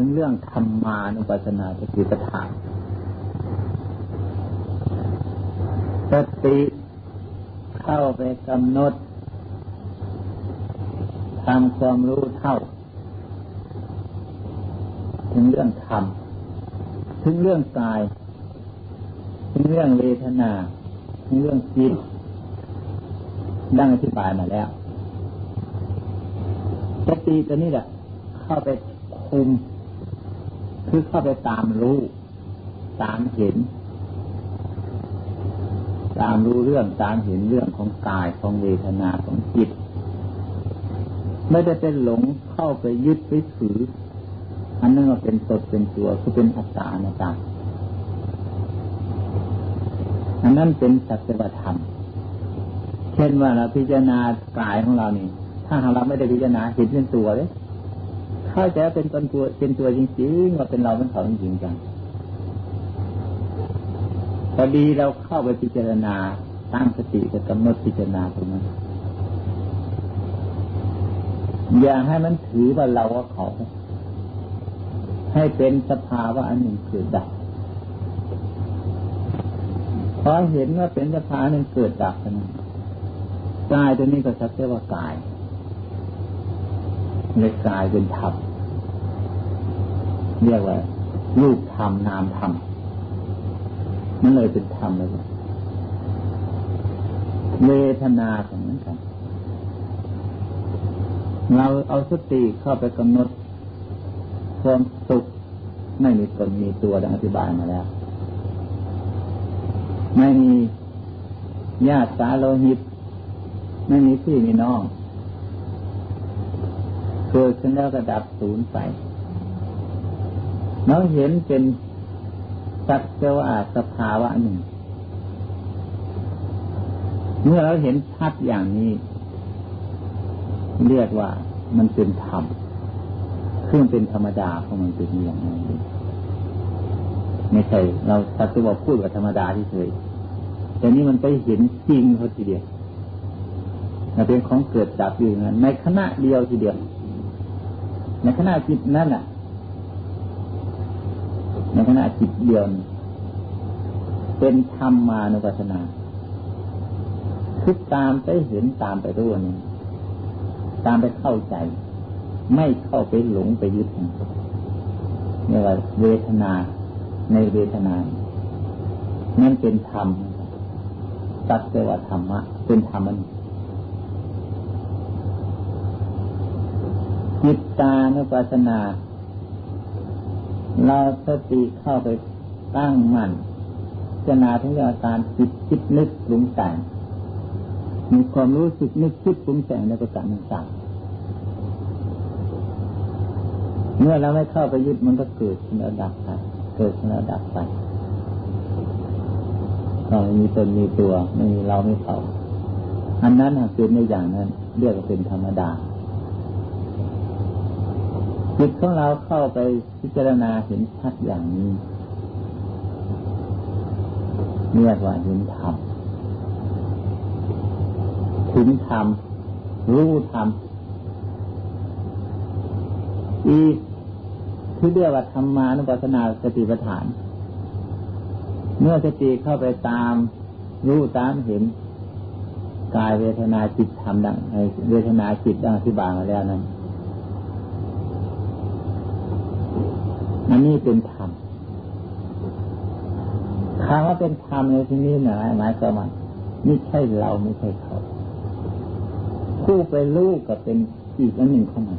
ถึงเรื่องธรรมานุปัสสนาสติปัฏฐานสติเข้าไปกำหนดทำความรู้เท่า ถึงเรื่องธรรม ถึงเรื่องกาย ถึงเรื่องเวทนา ถึงเรื่องจิต ดังอธิบายมาแล้วสติตัวนี้แหละเข้าไปคุม คือเข้าไปตามรู้ ตามเห็น ตามรู้เรื่องตามเห็นเรื่องของกายของเวทนาของจิต ไม่ได้เป็นหลงเข้าไปยึดไปถือ อันนั้นก็เป็นตดเป็นตัวคือเป็นอัตตานะจ๊ะอันนั้นเป็นสัจธรรม เช่นว่าเราพิจารณากายของเรานี่ ถ้าหากเราไม่ได้พิจารณาเห็นเป็นตัวเลย เข้าใจเป็นตนตัวเป็นตัวจริงๆว่าเป็นเราเป็นเขาจริงๆจังพอดีเราเข้าไปพิจารณาตั้งสติจะกำหนดพิจารณาตรงนั้นอย่าให้มันถือว่าเราว่าเขา ให้เป็นสภาวะอันหนึ่งเกิดดับพอเห็นว่าเป็นสภาวะหนึ่งเกิดดับนั้นกายตัวนี้ก็สักแต่ว่ากายในกายเป็นธรรม เรียกว่ารูปธรรมนามธรรมนั่นเลยเป็นธรรมเลยเวทนาของนั้นกัน เราเอาสติเข้าไปกำหนดความสุขไม่มีตนมีตัวดังอธิบายมาแล้ว ไม่มีญาติสาโลหิต ไม่มีพี่มีน้อง เกิดขึ้นแล้วก็ดับสูญไป เราเห็นเป็นสัจจวาสภาวะหนึ่ง เมื่อเราเห็นชัดอย่างนี้ เรียกว่ามันเป็นธรรมเครื่องเป็นธรรมดาของมันเป็นอย่างนั้นไม่ใช่เราสักว่าพูดกับธรรมดาที่เฉยแต่นี้มันไปเห็นจริงเขาทีเดียวมันเป็นของเกิดดับอยู่นั้นในขณะเดียวทีเดียวในขณะจิตนั่นอะ ในขณะจิตเดียวเป็นธรรมมานุปัสสนาคือตามไปเห็นตามไปรู้นี่ตามไปเข้าใจ ไม่เข้าไปหลงไปยึดนี่ว่าเวทนาในเวทนา นั่นเป็นธรรมตัดเสวธรรมะ เป็นธรรมมันจิตตานุปัสสนา เราสติเข้าไปตั้งมั่นพิจารณาถึงเรื่องอาการจิตคิดนึกปรุงแต่งมีความรู้สึกนึกคิดปรุงแต่งในประการต่างเมื่อเราไม่เข้าไปยึดมันก็เกิดขึ้นแล้วดับไปเกิดขึ้นแล้วดับไปก็ไม่มีตนมีตัวไม่มีเราไม่เขาอันนั้นหากเป็นในอย่างนั้นเรียกว่าเป็นธรรมดา จิตของเราเข้าไปพิจารณาเห็นชัดอย่างนี้เรียกว่าเห็นธรรมถึงธรรมรู้ธรรมอีกที่เรียกว่าธรรมานุปัสสนาสติปัฏฐาน เมื่อสติเข้าไปตาม รู้ตามเห็นกายเวทนาจิตธรรมดังเวทนาจิตดังที่บางมาแล้วนั้น อันนี้เป็นธรรมคำว่าเป็นธรรมในที่นี้หมายหมายความว่าไม่ใช่เราไม่ใช่เขาผู้ไปรู้ก็เป็นอีกอันหนึ่งของมัน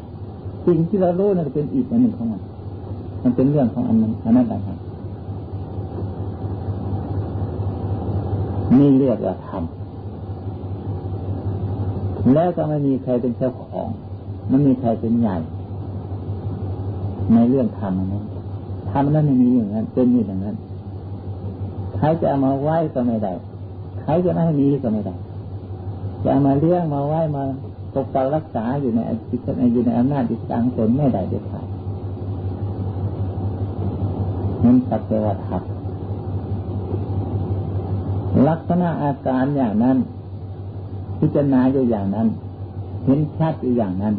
สิ่งที่เรารู้นั่นก็เป็นอีกอันหนึ่งของมันมันเป็นเรื่องของอันนั้นอันนั้นต่างหากนี่เรียกว่าธรรมแล้วก็ไม่มีใครเป็นเจ้าของไม่มีใครเป็นใหญ่ ในเรื่องธรรมนั้น ทำนั้นไม่มีอย่างนั้นเป็นอย่างนั้นใครจะเอามาไหว้ก็ไม่ได้ใครจะไม่ให้มีก็ไม่ได้จะมาเลี้ยงมาไหว้มาปกปักรักษาอยู่ในอยู่ในอำนาจอิสระของตนไม่ได้เด็ดขาดนั่นสัจจะธรรมลักษณะอาการอย่างนั้น พิจารณาอยู่อย่างนั้น เห็นชัดอยู่อย่างนั้น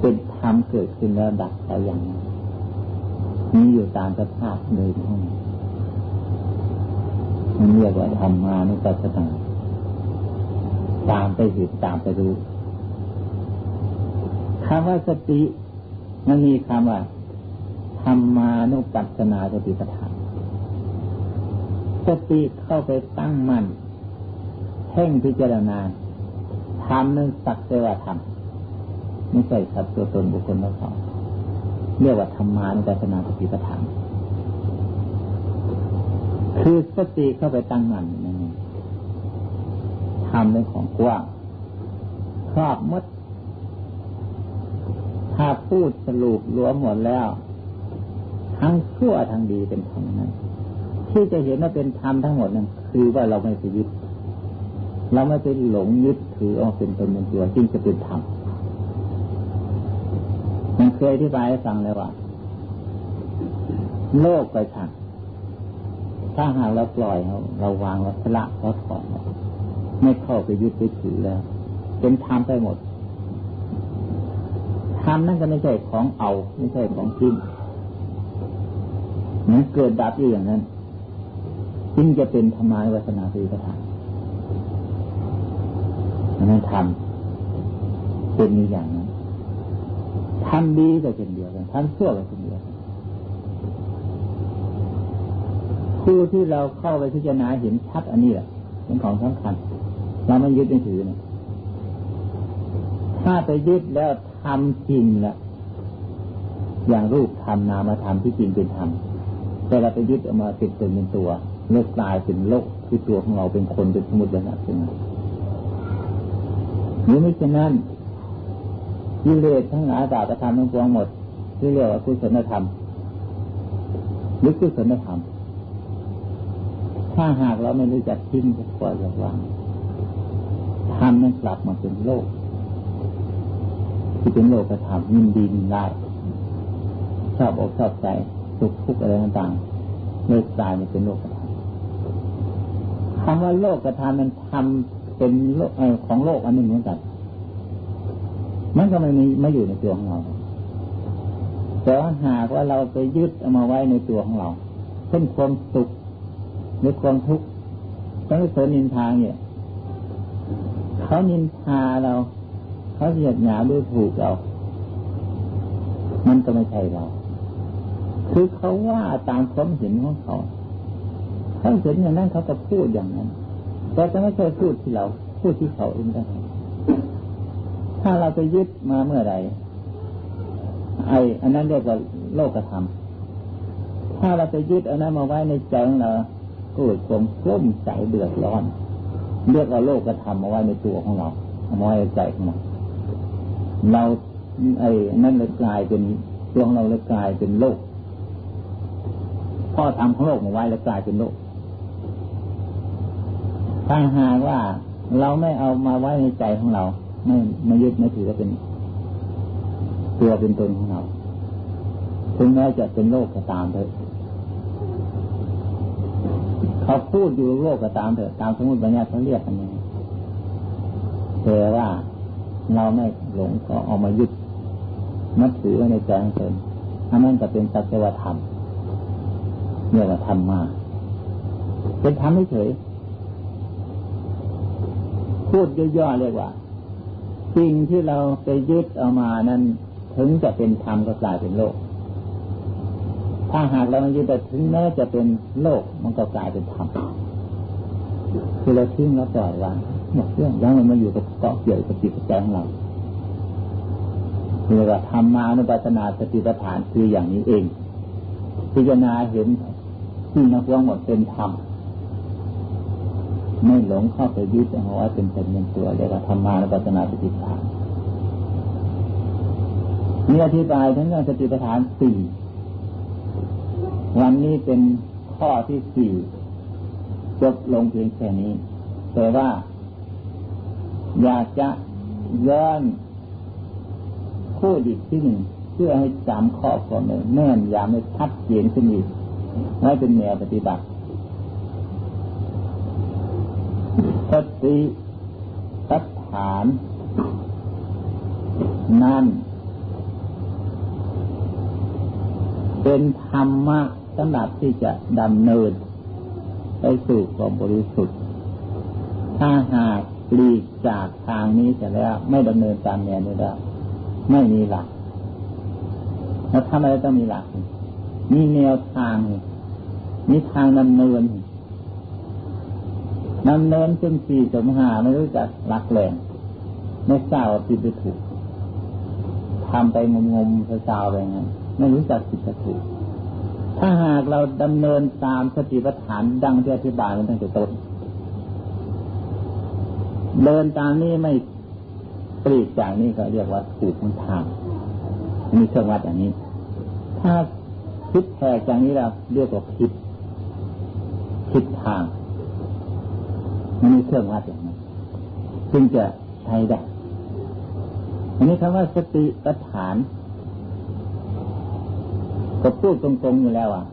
เป็นธรรมเกิดขึ้นแล้วดับไปอย่างนั้นมีอยู่ตามสภาพเลยทั้งมันเรียกว่าธรรมานุปัสสนาตามไปเห็นตามไปรู้คำว่าสติมันมีคำว่าธรรมานุปัสสนาสติปัฏฐานสติเข้าไปตั้งมั่นเพ่งพิจารณาทำนั้นสักแต่ว่าทำ ไม่ใช่สัตว์ตัวตนบุคคลแล้วเขาเรียกว่าธรรมานุปัสสนาสติปัฏฐานคือสติเข้าไปตั้งมั่นนั่นเองทำเป็นของกว้างครอบมด ถ้าพูดสรุปรวมหมดแล้ว ทั้งชั่วทั้งดีเป็นธรรมนั้นที่จะเห็นว่าเป็นธรรมทั้งหมดนั้นคือว่าเราไม่ไปยึดเราไม่ไปหลงยึดถือเอาเป็นตนเป็นตัวจึงจะเป็นธรรม เคยอธิบายให้ฟังเลยว่า โลกไปทางถ้าหากเราปล่อยเราเราวางเราละเราถอนไม่เข้าไปยึดไปถือแล้ว เป็นธรรมไปหมดธรรมนั่นก็ไม่ใช่ของเอา ไม่ใช่ของจริงมันเกิดดับอยู่อย่างนั้นจึงจะเป็นธรรมาวัฒนาสีกถาอันนั้นทำเป็นอย่างนั้น ทำดีก็เป็นเดียวกันทำชั่วก็เป็นเดียวกันผู้ที่เราเข้าไปพิจารณาเห็นชัดอันนี้แหละเป็นของสำคัญ เราไม่ยึดไม่ถือนี่ยถ้าไปยึดแล้วทำจริงละอย่างรูปทำนามธรรมที่จริงเป็นธรรมแต่เราไปยึดออกมาเป็นตนเป็นตัวเลิกกลายเป็นโลกที่ตัวของเราเป็นคนเป็นสมุตินะขึ้นมาหรือไม่เช่นนั้น กิเลสทั้งหลายบาปธรรมทั้งปวงหมดที่เรียกว่ากุศลธรรมหรือกุศลธรรมถ้าหากเราไม่รู้จักทิ้งจะปล่อยอย่างวางทำนั้นกลับมาเป็นโลก ที่เป็นโลกกระทำยินดียินได้ชอบอกชอบใจสุขทุกข์อะไรต่างๆเลิกตายมันเป็นโลกกระทำคำว่าโลกกระทำมันทำเป็นโลกของโลกอันหนึ่งเหมือนกัน มันก็ไม่มีไม่อยู่ในตัวของเรา แต่ว่าหากว่าเราไปยึดเอามาไว้ในตัวของเราเช่นความสุขหรือความทุกข์ทั้งเสนินทางเนี่ยเขานินทาเรา เขาเหยียดหยาด้วยถูกเรา มันก็ไม่ใช่เรา คือเขาว่าตามความเห็นของเขาเขาเห็นอย่างนั้นเขาจะพูดอย่างนั้น แต่จะไม่ใช่พูดที่เรา พูดที่เขาเองได้ ถ้าเราไปยึดมาเมื่อไรไอ้อันนั้นเรียกว่าโลกธรรม ถ้าเราไปยึดอันนั้นมาไว้ในใจของเราเกิดความกลุ้มใจเดือดร้อน เรียกเอาโลกกระทำมาไว้ในตัวของเราเอาไว้ในใจของเราเราไอ้นั่นเลยกลายเป็นตัวของเราเลยกลายเป็นโลกพ่อทำของโลกมาไว้แล้วกลายเป็นโลกถ้าหากว่าเราไม่เอามาไว้ในใจของเรา ไม่ไม่ยึดไม่ถือว่าเป็น ตัวเป็นตนของเราถึงแม้จะเป็นโลกก็ตามเถอะเขาพูดอยู่โลกก็ตามเถอะตามสมมติบัญญัติเขาเรียกกันนี้แต่ว่าเราไม่หลงก็เอามายึดนับถือในใจของตนอันนั้นจะเป็นสัจธรรมเรียกว่าธรรมมาเป็นธรรมเฉยพูดย่อๆเรียกว่า สิ่งที่เราไปยึดเอามานั้น ถึงจะเป็นธรรมก็กลายเป็นโลก ถ้าหากเราไม่ยึดแต่ถึงแม้จะเป็นโลกมันก็กลายเป็นธรรมคือเราทิ้งแล้วปล่อยวางหมดเรื่องยังมันมาอยู่กับเกาะเกี่ยวกับจิตใจของเราเรียกว่าธรรมานุปัสสนาสติปัฏฐานคืออย่างนี้เอง พิจารณาเห็นที่นักวงหมดเป็นธรรม ไม่หลงเข้าไปยึดเอาไว้เป็นเป็นเป็นตัวเรียกว่าธรรมานุปัสสนาสติปัฏฐานมีอธิบายทั้งเรื่องสติปัฏฐานสี่วันนี้เป็นข้อที่สี่จบลงเพียงแค่นี้ แต่ว่า อยากจะย้อนพูดอีกที่หนึ่งเพื่อให้จำข้อความแน่นยามให้ชัดเจนขึ้นอีกให้เป็นแนวปฏิบัติ สติตัฐาน นั่น เป็นธรรมะสำหรับที่จะดำเนิน ไปสู่ความบริสุทธิ์ ถ้าหากหลีกจากทางนี้จะแล้ว ไม่ดำเนินตามแนวนี้แล้วไม่มีหลัก แล้วทำอะไรต้องมีหลัก มีแนวทาง มีทางดำเนิน ดำเนินจนสี่สมหาไม่รู้จักหลักแหล่งไม่ทราบว่าผิดหรือถูกทำไปงมงมเช้าไปงั้นไม่รู้จักผิดถูก ถ้าหากเราดำเนินตามสติปัฏฐานดังที่อธิบายมันตั้งแต่ต้นเดินตามนี้ไม่ปลีกจากนี้ก็เรียกว่าถูกทางมีเครื่องวัดอย่างนี้ ถ้าคิดแทกจากนี้เราเรียกว่าคิดคิดทาง มันมีเครื่องวัดอย่างนี้จึงจะใช้ได้อันนี้คำว่าสติปัฏฐาน ก็พูดตรงๆอยู่แล้วอะ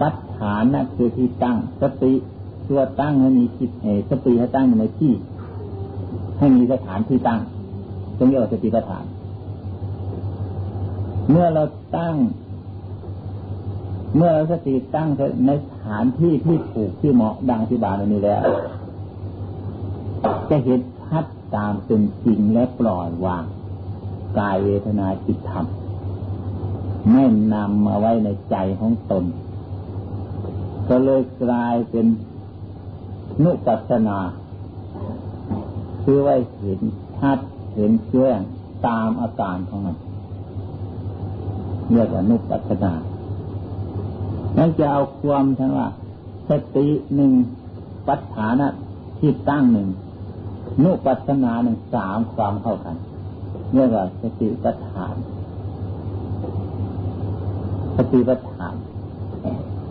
ปัฏฐานนั่นคือที่ตั้ง สติตัวตั้งให้มีจิตเอสติให้ตั้งอยู่ในที่ ให้มีสถานที่ตั้งตรงนี้ว่าสติปัฏฐาน เมื่อเราตั้ง เมื่อเราสติตั้งในสถานที่ที่ถูกที่เหมาะดังที่บาลนี้แล้ว จะเห็นชัดตามเป็นจริงและปล่อยวางกายเวทนาจิตธรรมไม่นำมาไว้ในใจของตน ก็เลยกลายเป็นนุปัสนา คือไว้เห็นชัดเห็นเชื่องตามอาการของมันเรียกว่านุปัสนา นั่นจะเอาความทั้งว่าสติหนึ่งปัฏฐานะที่ตั้งหนึ่งนุปัสนาหนึ่งสามความเข้ากันเรียกว่าสติปัฏฐานสติปัฏฐาน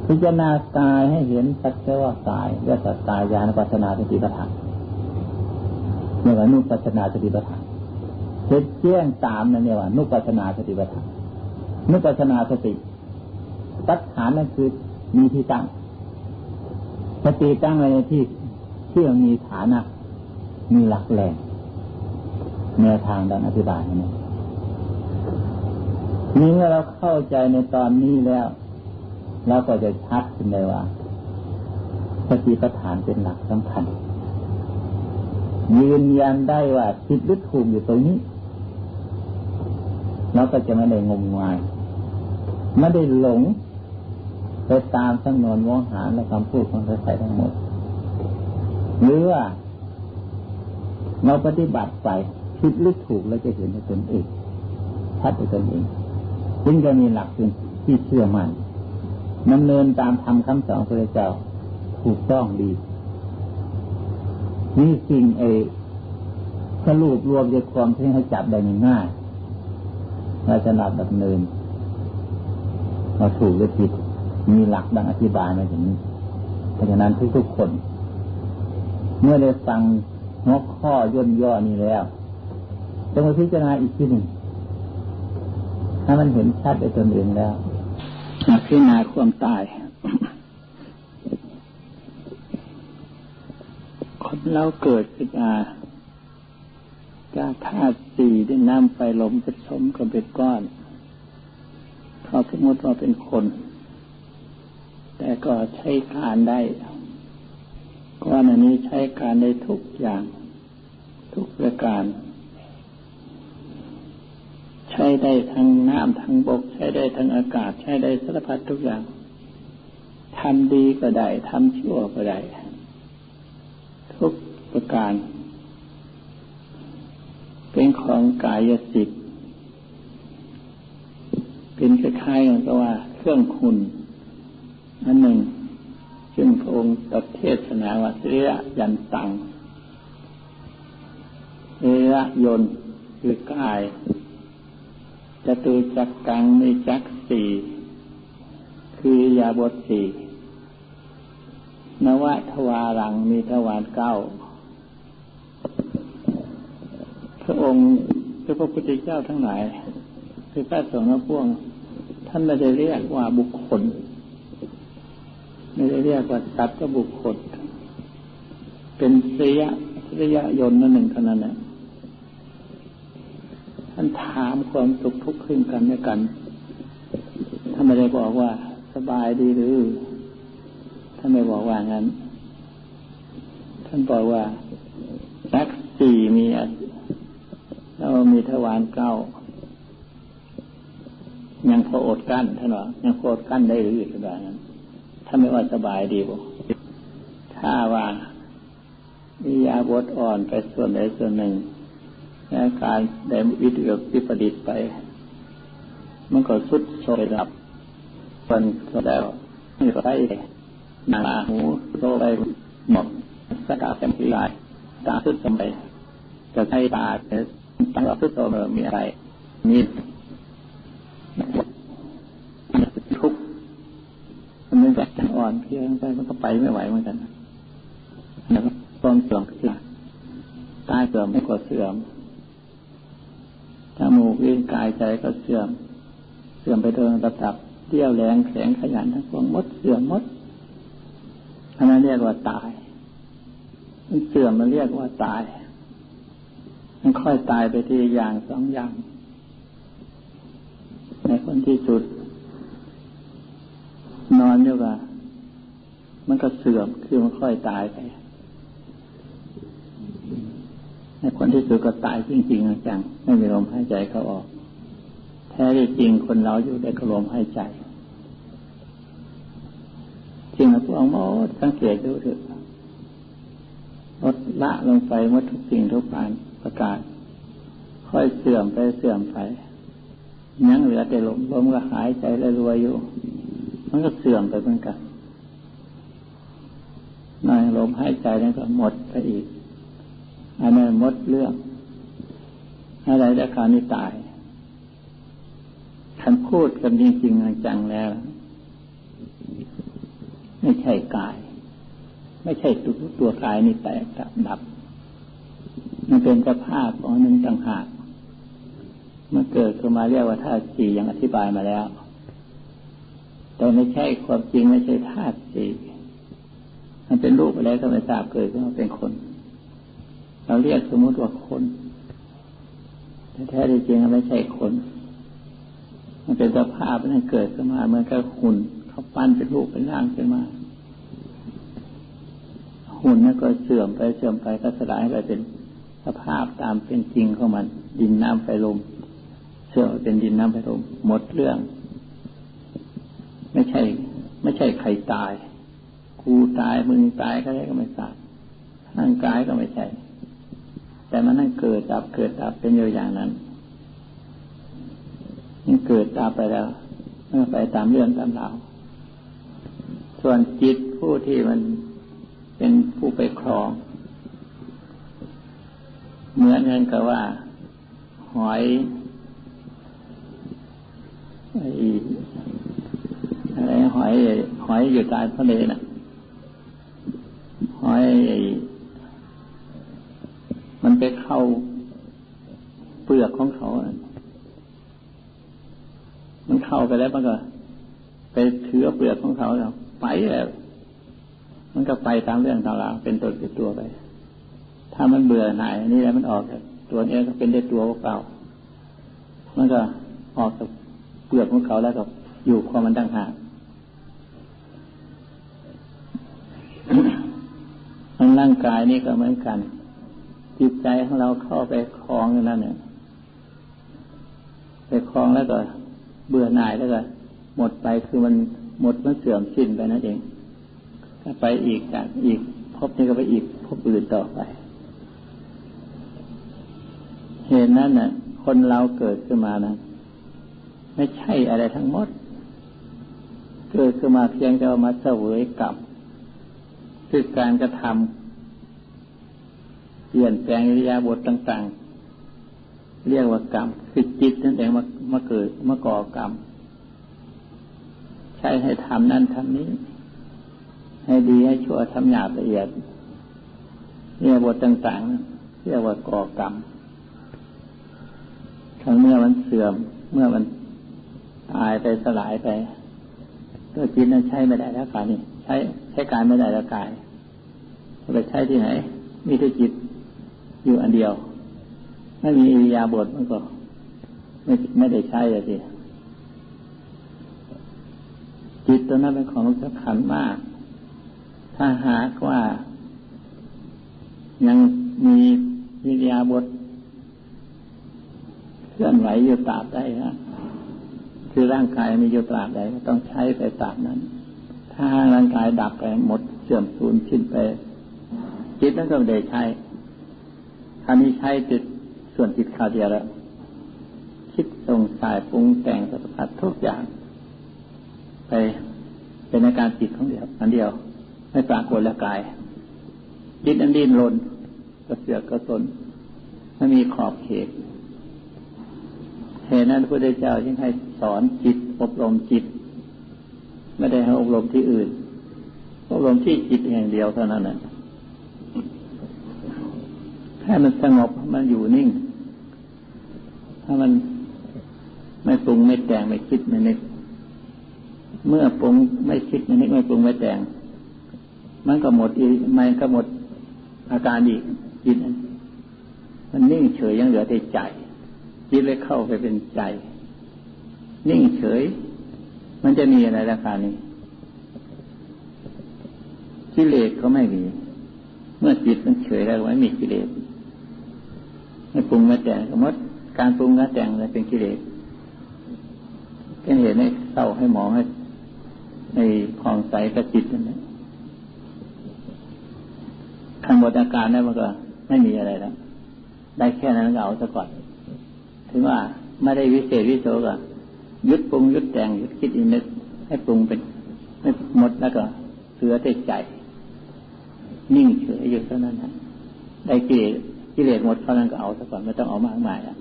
พิจารณากายให้เห็นสักแต่ว่ากายเรียกว่าตายานปัสนาสติปัฏฐานเรียกว่านุปัสนาสติปัฏฐานเห็นเชี่ยงตามนั่นเรียกว่านุปัสนาสติปัฏฐานนุปัสนาสติ ปัฏฐานนั่นคือมีที่ตั้งสติตั้งไว้ในที่เที่มีฐานะมีหลักแหล่งแนวทางดังอธิบายนี้นี่เมื่อเราเข้าใจในตอนนี้แล้วเราก็จะชัดขึ้นเลยว่าสติปัฏฐานเป็นหลักสำคัญ ยืนยันได้ว่าผิดหรือถูกอยู่ตรงนี้เราก็จะไม่ได้งมงายไม่ได้หลง ไปตามสังนวนวงหารและคำพูดของใครทั้งหมด หรือว่าเราปฏิบัติไปผิดหรือถูกแล้วจะเห็นในตนเองชัดในตนเองจึงจะมีหลักเป็นที่เชื่อมัน่นดำเนินตามธรรมคำสอนพระเจ้าถูกต้องดีนี่สิ่งเอสรุปรวมใจความที่ให้จับได้ง่ายเราจะนับดำเนินเราถูกหรือผิด มีหลักดังอธิบายมาอย่างนี้ เพราะฉะนั้นทุกๆคน เมื่อได้ฟังหัวข้อย่นย่อนี้แล้วต้องมาพิจารณาอีกทีหนึ่งถ้ามันเห็นชัดในตนเองแล้วพิจารณาความตาย คนเราเกิดขึ้นมาจากธาตุสี่ได้นำไปลมผสมกับเป็นก้อนเขาสมมติว่าเป็นคน แต่ก็ใช้การได้ก้อนอันนี้ใช้การได้ทุกอย่าง ทุกประการ ใช้ได้ทั้งน้ำทั้งบก ใช้ได้ทั้งอากาศ ใช้ได้สารพัดทุกอย่างทำดีก็ได้ทำชั่วก็ได้ ทุกประการ เป็นของกายสิทธิ์เป็นคล้ายๆกันก็ว่า เครื่องคุณ อันหนึ่ง ซึ่งพระองค์ตัดเทศนาว่าเรียยันตังเรียยนคือกายจะตูจักกังมีจักสี่คือยาบทสี่นวทวารังมีทวารเก้าพระองค์คือพระพุทธเจ้าทั้งหลาย คือพระสงฆ์พวง ท่านไม่ได้เรียกว่าบุคคล ไม่ได้เรียกว่าสัตว์ก็บุคคล เป็นเสียระยะยนต์นั่นหนึ่งเท่านั้นแหละท่านถามความสุขทุกข์ขึ้นกันด้วยกันานไม่ได้บอกว่าสบายดีหรือท่านไม่บอกว่างั้น ท่านบอกว่าสักสี่มีแล้วมีทวารเก้ายังพออดกั้นท่านว่ายังพออดกั้นได้หรือสบายนั้น ถ้าไม่ว่าสบายดีบ่ถ้าว่ามียาบดอ่อนไปส่วนใดส่วนหนึ่งในการได้วิทยุวิปดิษไป มันก็สุดโซยรับคนก็แล้วนี่ก็ได้หนาหูโตไปหมดสกัดเต็มที่ลายตาสุดสมัยจะใช้ตาเตั้งรับสุดโตเมื่อมีอะไรนี่ทุกมันไม่แบบ อ่อนเพียงไปมันก็ไปไม่ไหวเหมือนกันแล้วก็ต้นเสื่อมขึ้นตายเสื่อมไม่กว่าเสื่อมจมูกลิ้นกายใจก็เสื่อม เสื่อมไปโดยระดับเที่ยวแรงแข็งขยันทั้งวงมดเสื่อมมดอันนั้นเรียกว่าตายมันเสื่อมมันเรียกว่าตาย มันค่อยตายไปทีอย่างสองอย่าง ในคนที่สุด นอนอยู่กับ มันก็เสื่อมคือมันค่อยตายไปในคนที่สุดก็ตายจริงๆจังไม่มีลมหายใจเข้าออก แท้จริงคนเราอยู่ได้กลมหายใจจริงนะพวกมดสังเกตดูเถอะลดละลงไปหมดทุกสิ่งทุกการประกาศ ค่อยเสื่อมไปเสื่อมไปยังเหลือแต่ลมลมก็หายใจแล้วรวยอยู่ มันก็เสื่อมไปเหมือนกัน นอยลมหายใจนั่นก็หมดไปอีก อันนั้นหมดเรื่อง อะไรแต่คราวนี้ตายท่านพูดกันจริงๆจังแล้ว ไม่ใช่กาย ไม่ใช่ตัวตัวกายนี่แตกดับ มันเป็นสภาพของหนึ่งต่างหากมันเกิดขึ้นมาเรียกว่าธาตุสี่อย่างอธิบายมาแล้ว แต่ไม่ใช่ความจริงไม่ใช่ธาตุสี่ มันเป็นรูปอะไรก็ไม่ทราบเกิดขึ้นมาเป็นคน เราเรียกสมมติว่าคนแต่แท้จริงมันไม่ใช่คน มันเป็นสภาพนั่นเกิดขึ้นมาเหมือนกับหุ่นเขาปั้นเป็นรูปเป็นร่างขึ้นมา หุ่นนั่นก็เสื่อมไปเสื่อมไปก็สลายไปเป็นสภาพตามเป็นจริงของมัน ดินน้ำไฟลมเสื่อมเป็นดินน้ำไฟลมหมดเรื่อง ไม่ใช่ ไม่ใช่ใครตาย กูตายมึงตายก็ได้ก็ไม่ทราบร่างกายก็ไม่ใช่ แต่มันนั่งเกิดดับเกิดดับเป็นอยู่อย่างนั้นมันเกิดตามไปแล้วมันไปตามเรื่องตามราวส่วนจิตผู้ที่มันเป็นผู้ไปครอง เหมือนกันกับว่า หอยอะไรหอยหอยอยู่ใต้ทะเลน่ะ มันไปเข้าเปลือกของเขา มันเข้าไปแล้วมันก็ ไปถือเปลือกของเขาแล้วไปแล้วมันก็ไปตามเรื่องตามราวเป็นตัวเป็นตัวไป ถ้ามันเบื่อหน่ายนี่แล้วมันออกจากตัวนี้ก็เป็นได้ตัวเปล่า มันก็ออกจากเปลือกของเขาแล้วก็อยู่ความมันตั้งหากมัน ร่างกายนี่ก็เหมือนกัน จิตใจของเราเข้าไปคลองอย่นั้นเนี่ยไปคลองแล้วก็เบื่อหน่ายแล้วก็หมดไปคือมันหมดมันเสื่อมสิ้นไปนั่นเองถ้าไปอีกจากอีกพบนี้ก็ไปอีกพบอื่นต่อไป เหตุนั้นน่ะ คนเราเกิดขึ้นมานะไม่ใช่อะไรทั้งหมด เกิดขึ้นมาเพียงแต่มาเสวยกับคือการกระทำ ลี่ยนแปลงอิริยาบถต่าง ๆ เรียกว่ากรรมคือจิตนั่นเองมามาเกิดมาก่อกรรม ใช้ให้ทำนั่นทำนี้ ให้ดีให้ชั่วทำหยาบละเอียดเรียกบทต่างๆเรียกว่าก่อกรรมทั้งเมื่อมันเสื่อมเมื่อมันตายไปสลายไปตัวจิตนั้นใช้ไม่ได้แล้วการนี้ใช้ใช้กายไม่ได้แล้วกายจะไปใช้ที่ไหน มีแต่จิต อยู่อันเดียว ไม่มีอิริยาบถมันก็ไม่ไม่ได้ใช้เลยสิจิตตัวนั้นเป็นของสำคัญมาก ถ้าหากว่า ยังมีวิทยาบทเคลื่อนไหวอยู่ตราบใดนะคือร่างกายมีอยู่ตราบใดต้องใช้ไปตราบนั้น ถ้าร่างกายดับไปหมดเสื่อมสูญชิ้นไป จิตนั้นก็ไม่ได้ใช้ ท่านี้ใช้จิตส่วนจิตขาดเดียวแล้วคิดสงสัยปรุงแต่งสัมผัสทุกอย่าง ไปเป็นอาการจิตของเดียว อันเดียว ไม่ปรากฏละกาย จิตอันดิ้นรนกระเสือกกระสนไม่มีขอบเขตเหตุนั้นพระพุทธเจ้าจึงให้สอนจิต อบรมจิต ไม่ได้ให้อบรมที่อื่น อบรมที่จิตแห่งเดียวเท่านั้นแหละ ให้มันสงบมันอยู่นิ่ง ถ้ามันไม่ปรุงไม่แต่งไม่คิดไม่นึกเมื่อปรุงไม่คิดไม่นึกไม่ปรุงไม่แต่ง มันก็หมดอีมันก็หมดอาการอีกจิตมันนิ่งเฉยยังเหลือแต่ใจจิตเลยเข้าไปเป็นใจ นิ่งเฉย มันจะมีอะไรราคานี้กิเลสเขาไม่มี เมื่อจิตมันเฉยแล้วไม่มีกิเลส ไม่ปรุงไม่แต่งสมมติการปรุงและแต่งอะไรเป็นกิเลสเป็นเหตุให้เศร้าให้หมองให้ในคลองใสกระจิตนั่นแหละทั้งหมดอาการนั้นมันก็ไม่มีอะไรแล้ว ได้แค่นั้นก็เอาซะก่อน ถึงว่าไม่ได้วิเศษวิโสก็ยุดปรุงยุดแต่งยุดคิดอินึกให้ปรุงเป็นไม่หมดแล้วก็เสือเตใจ นิ่งเฉยอยู่เท่านั้นนะได้กิเลส กิเลสหมดเท่านั้นก็เอาซะก่อนไม่ต้องเอามากมายแล้ว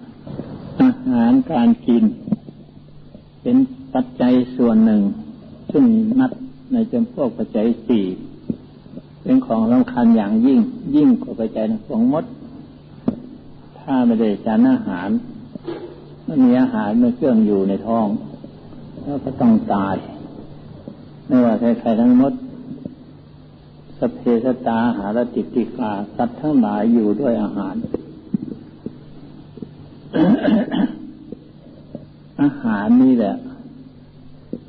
อาหารการกิน เป็นปัจจัยส่วนหนึ่ง ซึ่งนับในจำพวกปัจจัยสี่เป็นของสำคัญอย่างยิ่ง ยิ่งกว่าปัจจัยของมด ถ้าไม่ได้จานอาหารไม่มีอาหารไม่เครื่องอยู่ในท้อง แล้วก็ต้องตาย ไม่ว่าใครๆทั้งมด สเพสตาหารติติกาสัตว์ทั้งหลายอยู่ด้วยอาหาร อาหารนี่แหละ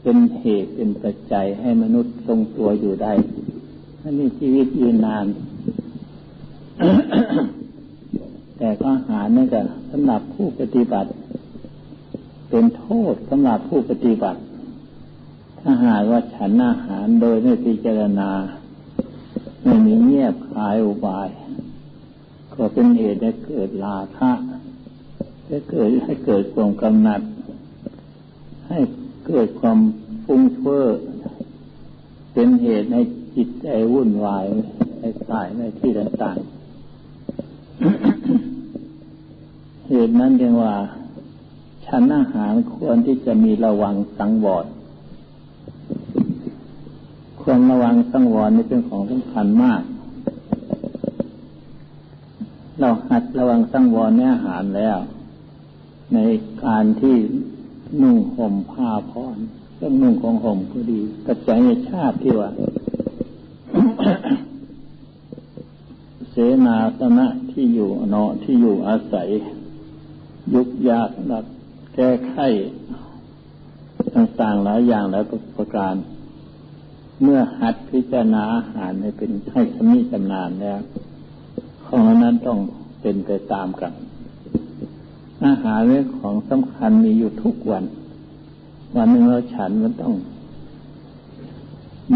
เป็นเหตุเป็นปัจจัยให้มนุษย์ทรงตัวอยู่ได้ให้มีชีวิตยืนนาน แต่ก็อาหารนี่ก็สำหรับผู้ปฏิบัติ เป็นโทษสำหรับผู้ปฏิบัติ ถ้าหากว่าฉันอาหารโดยไม่พิจารณา ไม่มีเงียบคายอุบาย ก็เป็นเหตุให้เกิดลาคะให้เกิดให้เกิดความกำหนัด ให้เกิดความฟุ้งเฟ้อเป็นเหตุให้จิตใจวุ่นวายในสายในที่ต่างๆ เหตุนั้นเรียกว่า ชั้นอาหารควรที่จะมีระวังสังวร ระวังสังวรนี่เป็นของสำคัญมาก เราหัดระวังสังวรในอาหารแล้ว ในการที่นุ่งห่มผ้าพรเรื่องนุ่งของห่มก็ดีกระจายชาติที่ว่าเสนาสนะที่อยู่เนาะที่อยู่อาศัย ยุกยากหลักแก้ไขต่างๆหลายอย่างแล้วประการ เมื่อหัดพิจารณาอาหารให้เป็นให้สมิจำนานแล้วของนั้นต้องเป็นไปตามกัน อาหารเรื่องของสำคัญมีอยู่ทุกวัน วันหนึ่งเราฉันมันต้อง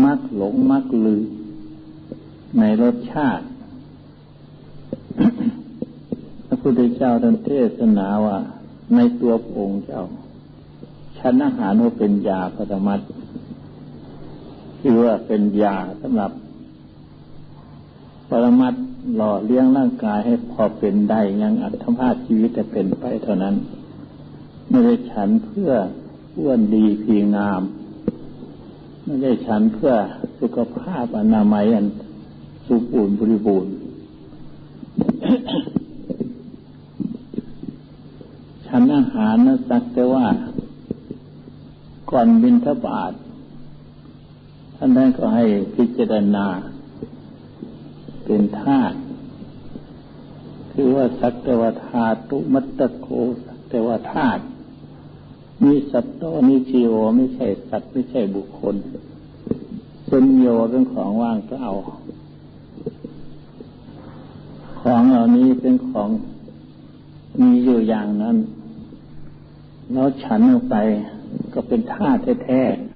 มักหลงมักลือ ในรสชาติ พระพุทธเจ้าท่านเทศนาว่า ในตัวพงค์เจ้า ฉันอาหารว่าเป็นยาปรมัต คือว่าเป็นยาสำหรับปรมัตหล่อเลี้ยงร่างกายให้พอเป็นได้ยังอัตภาพชีวิตจะเป็นไปเท่านั้น ไม่ได้ฉันเพื่ออ้วนดีพีงาม ไม่ได้ฉันเพื่อสุขภาพอนามัยอันสุบูรณ์บริบูรณ์ฉันอาหารนะสักแต่ว่า ก่อนบินทบาท ท่านนั้นก็ให้พิจารณา เป็นธาตุคือว่าสักแต่ว่าธาตุมัตตโคสักแต่ว่าธาตุมีสัตโตนิชีโอไม่ใช่สัตว์ไม่ใช่บุคคลสุญโยเป็นของว่างเปล่าของเหล่านี้เป็นของมีอยู่อย่างนั้น แล้วฉันลงไปก็เป็นธาตุแท้ๆ